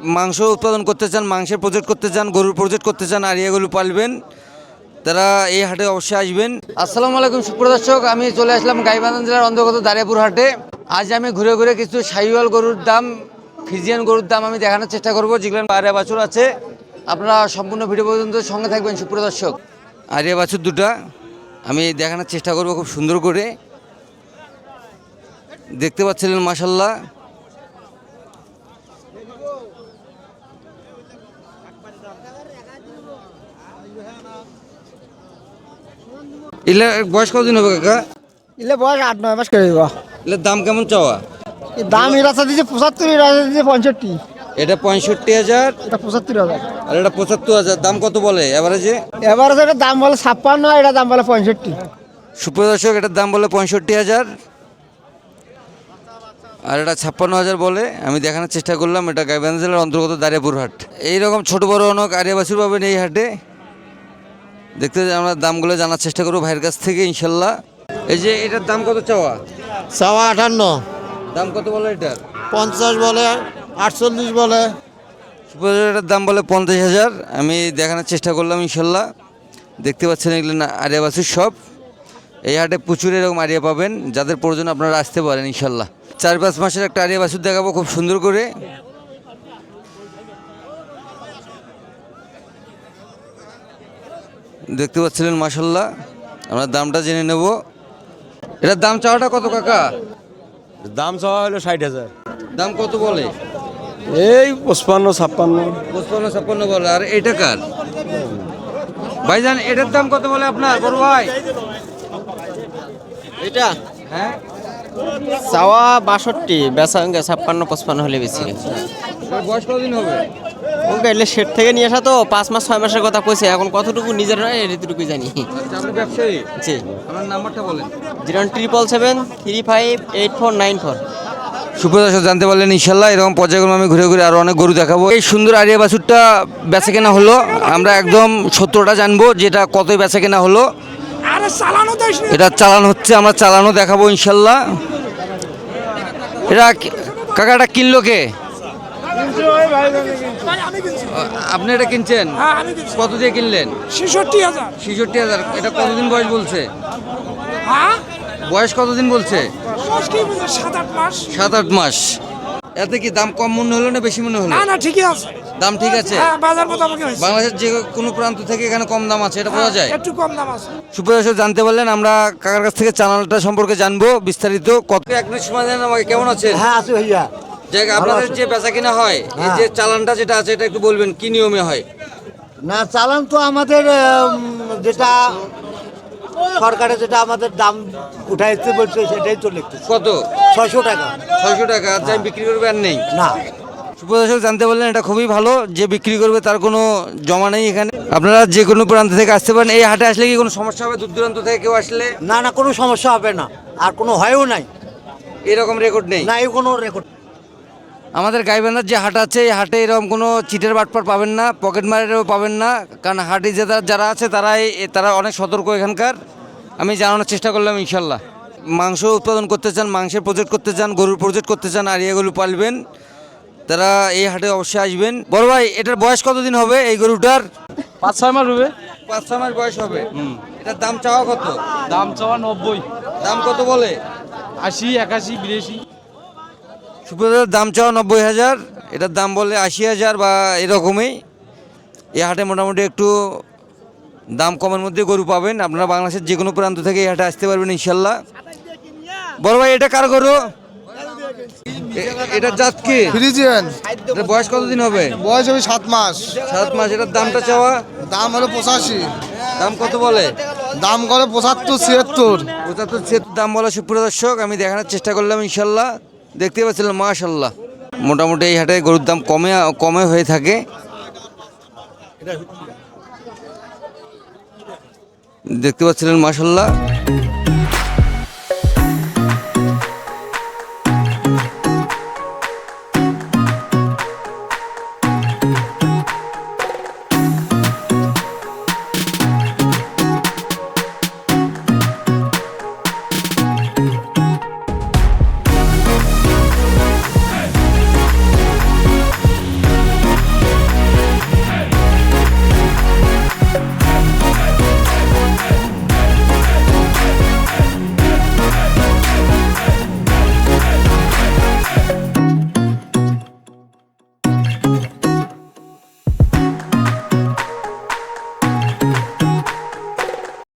মাংস উৎপাদন করতে চান মাংসের প্রজেক্ট করতে চান গরুর প্রজেক্ট করতে চান আর গরু পালবেন। তারা এই হাটে অবশ্যই আসবেন। আসসালামু আলাইকুম সুপ্রদর্শক আমি চলে আসলাম গাইবান্ধা জেলার অন্তর্গত দারিয়াপুর হাটে। আজ আমি ঘুরে ঘুরে কিছু সাইওয়াল গরুর দাম ফিজিয়ান গরুর দাম আমি দেখানোর চেষ্টা করব যেগুলো আরিয়া বাছুর আছে। আপনারা সম্পূর্ণ ভিডিও পর্যন্ত সঙ্গে থাকবেন সুপ্রদর্শক আরিয়া বাছুর দুটা আমি দেখানোর চেষ্টা করব খুব সুন্দর করে। দেখতে পাচ্ছিলেন মাসাল্লাহ এগুলা বয়স কতদিন হবে কাকা? ইলে বয়স আট নয় মাস করে দিব। দাম কেমন চাওয়া? দাম এই রাস্তা দিচ্ছে পঁচাত্তর এই রাস্তা দিচ্ছে পঁয়ষট্টি। এটা পঁয়ষট্টি হাজার? এটা পঁচাত্তর হাজার। আর এটা পঁচাত্তর হাজার দাম কত বলে এভারেজে এবার এটা দাম বলে ছাপ্পান্ন এটা দাম বলে পঁয়ষট্টি। সুপ্রদর্শক এটার দাম বলে পঁয়ষট্টি হাজার। আর এটা ছাপ্পান্ন হাজার বলে আমি দেখানোর চেষ্টা করলাম এটা গাইবান্ধা জেলার অন্তর্গত দারিয়াপুর হাট। এইরকম ছোট বড় অনেক আরিয়াবাসীর পাবেন এই হাটে। দেখতে আমরা দামগুলো জানার চেষ্টা করব ভাইয়ের কাছ থেকে ইনশাল্লাহ। এই যে এটার দাম কত চাওয়া? চাওয়া আটান্ন। দাম কত বলে এটার? পঞ্চাশ বলে আটচল্লিশ বলে। সুপারটার দাম বলে পঞ্চাশ হাজার। আমি দেখানোর চেষ্টা করলাম ইনশাল্লাহ। দেখতে পাচ্ছেন এগুলো না আরিয়া বাসুর সব। এই হাটে প্রচুর এরকম আরিয়া পাবেন যাদের প্রয়োজন আপনারা আসতে পারেন ইনশাল্লাহ। চার পাঁচ মাসের একটা আরিয়া বাসুর দেখাবো খুব সুন্দর করে। দেখতে পাচ্ছিলেন মাসাল্লাহ আমরা দামটা জেনে নেব। এটার দাম চাওয়াটা কত কাকা? দাম চাওয়া হলো ষাট হাজার। দাম কত বলে? এই পঁচপান্ন ছাপ্পান্ন। পঁচপান্ন ছাপ্পান্ন বলে। আর এটা কার? ভাইজান এটার দাম কত বলে আপনার বড় ভাই? এটা? হ্যাঁ? চাওয়া বাষট্টি বেচা ছাপ্পান্ন পঁচপান্ন হলে বেশি। বয়স কতদিন হবে? ওকে এলে শেট থেকে নিয়ে আসা তো পাঁচ মাস ছয় মাসের কথা কইছে এখন কতটুকু নিজের নয় এটুকুই জানি। আচ্ছা, আপনি ব্যবসায়ী? জি। আপনার নাম্বারটা বলেন। Zero triple seven three five eight four nine four. সুপ্রদর্শক জানতে পারলেন ইনশাল্লাহ এরকম পর্যায়ক্রমে আমি ঘুরে ঘুরে আরও অনেক গরু দেখাবো। এই সুন্দর আরিয়া বাছুরটা বেচা কেনা হলো। আমরা একদম সত্যটা জানব যেটা কত বেচা কেনা হলো। এটা চালান হচ্ছে আমরা চালানো দেখাবো ইনশাল্লাহ। এটা কাকাটা কিনলো কে? আপনি এটা কিনছেন? কত দিয়ে কিনলেন? ছেষট্টি হাজার। ছেষট্টি হাজার। এটা কতদিন বয়স বলছে? হ্যাঁ? বয়স কতদিন বলছে? সাত আট মাস। এতে কি দাম কম মনে হলো না বেশি মনে হলো? না না ঠিকই আছে। দাম ঠিক আছে? হ্যাঁ বাংলাদেশের যে কোনো প্রান্ত থেকে এখানে কম দাম আছে এটা বোঝা যায়। একটু কম দাম আছে। সুপ্রদর্শক জানতে পারলেন আমরা কাকার কাছ থেকে চ্যানেলটা সম্পর্কে জানব বিস্তারিত। কত এক মিনিট সময় দেন আমাকে কেমন আছে হ্যাঁ আছি ভাইয়া। যে আপনাদের যে বেচা কিনা হয় এই যে চালানটা যেটা আছে এটা একটু বলবেন কি নিয়মে হয়? না চালান তো আমাদের যেটা সরকারে যেটা আমাদের দাম উঠাইতে বলছে সেটাই তো লিখতেছে। কত? ছয়শো টাকা। ছয়শো টাকা আর যাই বিক্রি করবে আর নেই? না। সুপ্রদর্শক জানতে পারলেন এটা খুবই ভালো যে বিক্রি করবে তার কোনো জমা নেই এখানে। আপনারা যে কোনো প্রান্ত থেকে আসতে পারেন এই হাটে আসলে কি কোনো সমস্যা হবে? দূর দূরান্ত থেকে কেউ আসলে? না না কোনো সমস্যা হবে না আর কোনো হয়ও নাই। এরকম রেকর্ড নেই? না এই কোনো রেকর্ড আমাদের গাইবান্ধার যে হাট আছে এই হাটে এরকম কোনো চিটের বাটপার পাবেন না পকেট মারেরও পাবেন না কারণ হাটে যে যারা- আছে তারাই তারা অনেক সতর্ক এখানকার। আমি জানানোর চেষ্টা করলাম ইনশাল্লাহ মাংস উৎপাদন করতে চান মাংসের প্রজেক্ট করতে চান গরুর প্রজেক্ট করতে চান আর এগুলো পালবেন। তারা এই হাটে অবশ্যই আসবেন। বড় ভাই এটার বয়স কতদিন হবে এই গরুটার? পাঁচ ছয় মাস হবে। পাঁচ ছয় মাস বয়স হবে। এটার দাম চাওয়া কত? দাম চাওয়া নব্বই। দাম কত বলে? আশি একাশি বিরাশি। সুপ্রদার দাম চাওয়া নব্বই হাজার এটার দাম বলে আশি হাজার বা এরকমই। এই হাটে মোটামুটি একটু দাম কমের মধ্যে গরু পাবেন। আপনারা বাংলাদেশের যে কোনো প্রান্ত থেকে এই হাটে আসতে পারবেন ইনশাল্লাহ। বড় ভাই এটা কার গরু? এটার জাত কি? ফ্রিজিয়ান। এটার বয়স কতদিন হবে? বয়স হবে সাত মাস। সাত মাস এটার দামটা চাওয়া? দাম হলো পঁচাশি। দাম কত বলে? দাম করে পঁচাত্তর ছিয়াত্তর। পঁচাত্তর ছিয়াত্তর দাম বলা সুপ্রিয় দর্শক আমি দেখানোর চেষ্টা করলাম ইনশাল্লাহ। দেখতে পাচ্ছিলাম মাশাল্লাহ মোটামুটি এই হাটে গরুর দাম কমে কমে হয়ে থাকে। দেখতে পাচ্ছিলেন মাশাল্লাহ